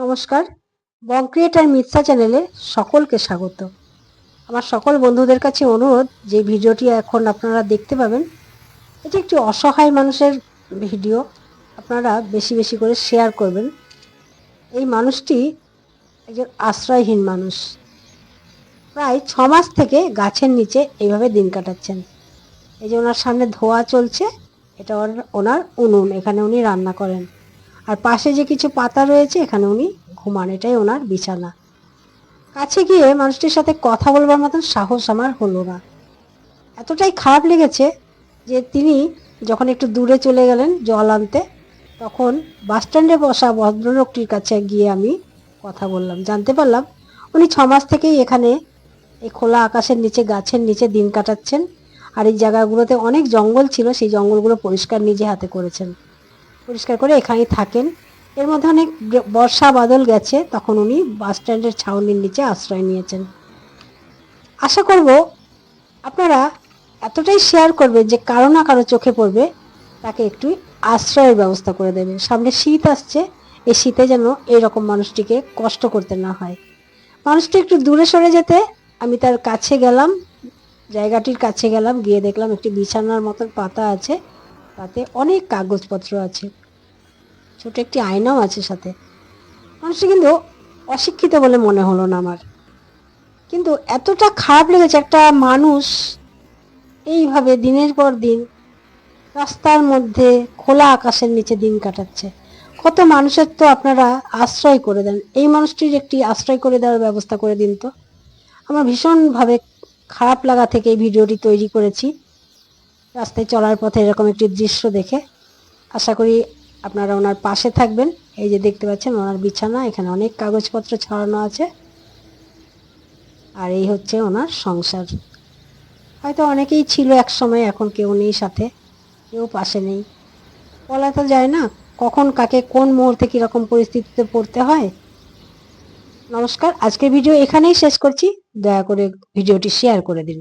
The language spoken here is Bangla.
নমস্কার। বং ক্রিয়েটার মিথ্যা চ্যানেলে সকলকে স্বাগত। আমার সকল বন্ধুদের কাছে অনুরোধ, যে ভিডিওটি এখন আপনারা দেখতে পাবেন, এটি একটি অসহায় মানুষের ভিডিও। আপনারা বেশি বেশি করে শেয়ার করবেন। এই মানুষটি একজন আশ্রয়হীন মানুষ। প্রায় ছ মাস থেকে গাছের নিচে এইভাবে দিন কাটাচ্ছেন। এই যে ওনার সামনে ধোয়া চলছে, এটা ওনার উনুন। এখানে উনি রান্না করেন। আর পাশে যে কিছু পাতা রয়েছে, এখানে উনি ঘুমান, এটাই ওনার বিছানা। কাছে গিয়ে মানুষটির সাথে কথা বলবার মতন সাহস আমার হলো না। এতটাই খারাপ লেগেছে যে তিনি যখন একটু দূরে চলে গেলেন জল আনতে, তখন বাস স্ট্যান্ডে বসা ভদ্রলোকটির কাছে গিয়ে আমি কথা বললাম। জানতে পারলাম উনি ছ মাস থেকেই এখানে এই খোলা আকাশের নিচে, গাছের নিচে দিন কাটাচ্ছেন। আর এই জায়গাগুলোতে অনেক জঙ্গল ছিল, সেই জঙ্গলগুলো পরিষ্কার নিজে হাতে করেছেন। পরিষ্কার করে এখানেই থাকেন। এর মধ্যে অনেক বর্ষা বাদল গেছে, তখন উনি বাস স্ট্যান্ডের ছাউনির নিচে আশ্রয় নিয়েছেন। আশা করব আপনারা এতটাই শেয়ার করবেন যে কারও না কারও চোখে পড়বে, তাকে একটু আশ্রয়ের ব্যবস্থা করে দেবেন সামনে শীত আসছে, এই শীতে যেন এরকম মানুষটিকে কষ্ট করতে না হয়। মানুষটি একটু দূরে সরে যেতে, আমি তার কাছে গেলাম, জায়গাটির কাছে গেলাম, গিয়ে দেখলাম একটি বিছানার মতন পাতা আছে। তাতে অনেক কাগজপত্র আছে। ছোট একটি আয়নাও আছে সাথে। মানুষটি কিন্তু অশিক্ষিত বলে মনে হলো না আমার। কিন্তু এতটা খারাপ লেগেছে একটা মানুষ এইভাবে দিনের পর দিন রাস্তার মধ্যে খোলা আকাশের নিচে দিন কাটাচ্ছে। কত মানুষের তো আপনারা আশ্রয় করে দেন। এই মানুষটির একটি আশ্রয় করে দেওয়ার ব্যবস্থা করে দিন তো। আমার ভীষণভাবে খারাপ লাগা থেকে এই ভিডিওটি তৈরি করেছি। রাস্তায় চলার পথে এরকম একটি দৃশ্য দেখে আশা করি আপনারা ওনার পাশে থাকবেন। এই যে দেখতে পাচ্ছেন ওনার বিছানা, এখানে অনেক কাগজপত্র ছড়ানো আছে। আর এই হচ্ছে ওনার সংসার। হয়তো অনেকেই ছিল এক সময়, এখন কেউ নেই সাথে, কেউ পাশে নেই। বলা তো যায় না, কখন কাকে কোন মুহূর্তে কীরকম পরিস্থিতিতে পড়তে হয়। নমস্কার, আজকের ভিডিও এখানেই শেষ করছি। দয়া করে ভিডিওটি শেয়ার করে দিন।